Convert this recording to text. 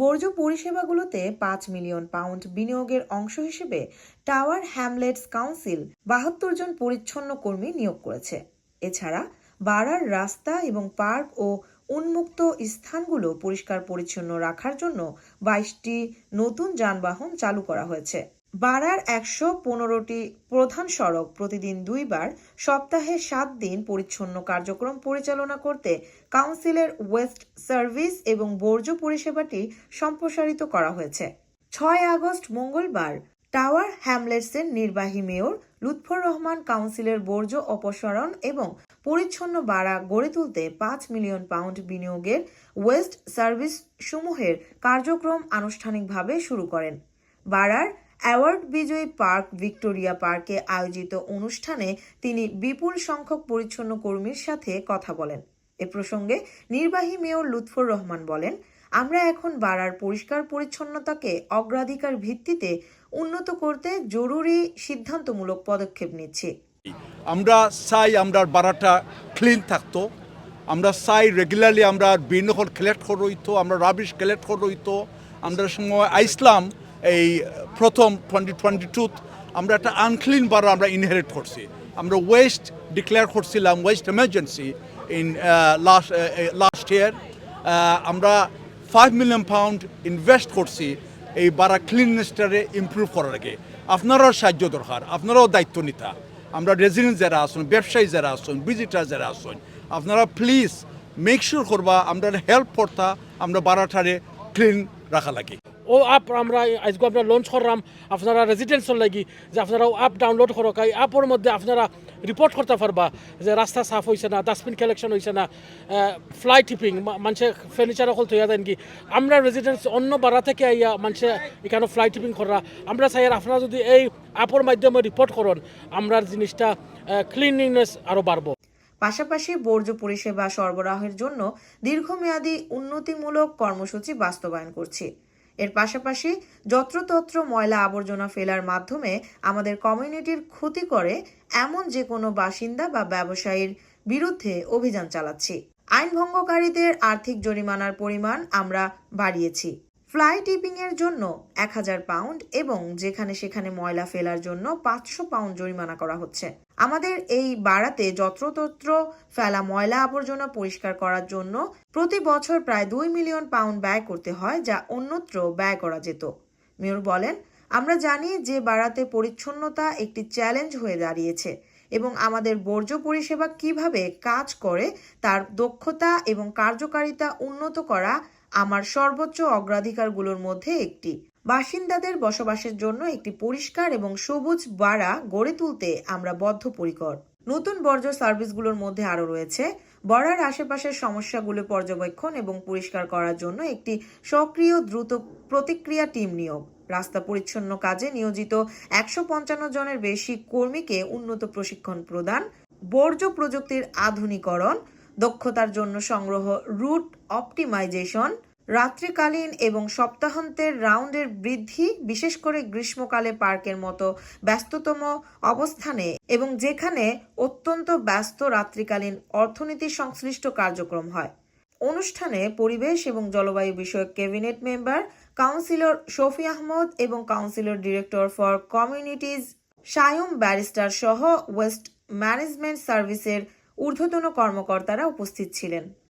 বর্জ্য পরিষেবাগুলোতে পাঁচ million pound বিনিয়োগের অংশ হিসেবে টাওয়ার হ্যামলেটস কাউন্সিল বাহাত্তর জন পরিচ্ছন্ন কর্মী নিয়োগ করেছে। এছাড়া বাড়ার রাস্তা এবং পার্ক ও উন্মুক্ত স্থানগুলো পরিষ্কার পরিচ্ছন্ন রাখার জন্য বাইশটি নতুন যানবাহন চালু করা হয়েছে। বাড়ার একশো পনেরোটি প্রধান সড়ক প্রতিদিন দুইবার, সপ্তাহে সাত দিন পরিচ্ছন্ন কার্যক্রম পরিচালনা করতে কাউন্সিলের ওয়েস্ট সার্ভিস এবং বর্জ্য পরিষেবাটি সম্প্রসারিত করা হয়েছে। ছয় আগস্ট মঙ্গলবার, টাওয়ার হ্যামলেটসের নির্বাহী মেয়র লুৎফর রহমান কাউন্সিলের বর্জ্য অপসারণ এবং পরিচ্ছন্ন বাড়া গড়ে তুলতে পাঁচ মিলিয়ন পাউন্ড বিনিয়োগের ওয়েস্ট সার্ভিস সমূহের কার্যক্রম আনুষ্ঠানিকভাবে শুরু করেন। বাড়ার অ্যাওয়ার্ড বিজয়ী পার্ক ভিক্টোরিয়া পার্কে আয়োজিত অনুষ্ঠানে তিনি বিপুল সংখ্যক পরিচ্ছন্ন কর্মীর সাথে কথা বলেন। এ প্রসঙ্গে নির্বাহী মেয়র লুৎফর রহমান বলেন, আমরা এখন বাড়ার পরিষ্কার পরিচ্ছন্নতাকে অগ্রাধিকার ভিত্তিতে উন্নত করতে জরুরি সিদ্ধান্তমূলক পদক্ষেপ নিচ্ছি। আমরা চাই আমরা বারাটা ক্লিন থাকতো। আমরা চাই রেগুলারলি আমরা বিনকল কালেক্ট করে আমরা রাবিশ কালেক্ট করে আমরা সময় আইসলাম এই প্রথম টোয়েন্টি টোয়েন্টি টুত আমরা একটা আনক্লিন বারা আমরা ইনহেরিট করছি। আমরা ওয়েস্ট ডিক্লেয়ার করছিলাম waste emergency in last last year আমরা ফাইভ মিলিয়ন পাউন্ড ইনভেস্ট করছি এই বারা ক্লিননেসটারে ইমপ্রুভ করার আগে। আপনারাও সাহায্য দরকার, আপনারাও দায়িত্ব নিতা। আমরা রেজিডেন্ট যারা আসুন ব্যবসায়ী যারা আসুন ভিজিটার যারা আসুন আপনারা প্লিজ মেক শিওর করবা, আমরা হেল্প করতা, আমরা বারাটারে ক্লিন রাখা লাগে। ও আপ আমরা আজকে আমরা লঞ্চ করলাম। আপনারা রেজিডেন্সর লাগি, যে আপনারা আপ ডাউনলোড করক এই আপের মধ্যে আপনারা রিপোর্ট করতে পারবা যে রাস্তা সাফ হয়েছে না ডাস্টবিন কালেকশন হয়েছে না ফ্লাই টিপিং মানুষে ফার্নিচার অকল থইয়া দেন কি। আমরা রেজিডেন্স অন্য বাড়া থেকে আইয়া মানুষে এখানে ফ্লাই টিপিং করা। আমরা চাই আপনারা যদি এই আপের মাধ্যমে রিপোর্ট করুন, আমরা জিনিসটা ক্লিনলিনেস আরও বাড়বো। পাশাপাশি বর্জ্য পরিষেবা সরবরাহের জন্য দীর্ঘমেয়াদী উন্নতিমূলক কর্মসূচি বাস্তবায়ন করছি। এর পাশাপাশি যত্রতত্র ময়লা আবর্জনা ফেলার মাধ্যমে আমাদের কমিউনিটির ক্ষতি করে এমন যে কোনো বাসিন্দা বা ব্যবসায়ীর বিরুদ্ধে অভিযান চালাচ্ছি। আইন ভঙ্গকারীদের আর্থিক জরিমানার পরিমাণ আমরা বাড়িয়েছি। ফ্লাই টিপিং এর জন্য এক হাজার পাউন্ড এবং যেখানে সেখানে ময়লা ফেলার জন্য পাঁচশো পাউন্ড জরিমানা করা হচ্ছে। আমাদের এই বাড়াতে যত্রতত্র ফেলা ময়লা আবর্জনা পরিষ্কার করার জন্য প্রতি বছর প্রায় দুই মিলিয়ন পাউন্ড ব্যয় করতে হয়, যা অন্যত্র ব্যয় করা যেত। মেয়র বলেন, আমরা জানি যে বাড়াতে পরিচ্ছন্নতা একটি চ্যালেঞ্জ হয়ে দাঁড়িয়েছে এবং আমাদের বর্জ্য পরিষেবা কীভাবে কাজ করে তার দক্ষতা এবং কার্যকারিতা উন্নত করা আমার সর্বোচ্চ অগ্রাধিকারগুলোর মধ্যে একটি। বাসিন্দাদের বসবাসের জন্য একটি পরিষ্কার এবং সবুজ বাড়া গড়ে তুলতে আমরা বদ্ধপরিকর। নতুন বর্জ্য সার্ভিসগুলোর মধ্যে আরও রয়েছে। বড়ার আশেপাশের সমস্যাগুলো পর্যবেক্ষণ এবং পরিষ্কার করার জন্য একটি সক্রিয় দ্রুত প্রতিক্রিয়া টিম নিয়োগ। রাস্তা পরিচ্ছন্ন কাজে নিয়োজিত একশো পঞ্চান্ন জনের বেশি কর্মীকে উন্নত প্রশিক্ষণ প্রদান, বর্জ্য প্রযুক্তির আধুনিকরণ দক্ষতার জন্য সংগ্রহ রুট অপটিমাইজেশন, রাত্রিকালীন এবং সপ্তাহান্তের রাউন্ডের বৃদ্ধি, বিশেষ করে গ্রীষ্মকালে পার্কের মতো ব্যস্ততম অবস্থানে এবং যেখানে অত্যন্ত ব্যস্ত রাত্রিকালীন অর্থনীতি সংশ্লিষ্ট কার্যক্রম হয়। অনুষ্ঠানে পরিবেশ এবং জলবায়ু বিষয়ক cabinet member, councillor Shafi Ahmed এবং councillor director for communities, Sayem barrister সহ ওয়েস্ট ম্যানেজমেন্ট সার্ভিসের ঊর্ধ্বতন কর্মকর্তারা উপস্থিত ছিলেন।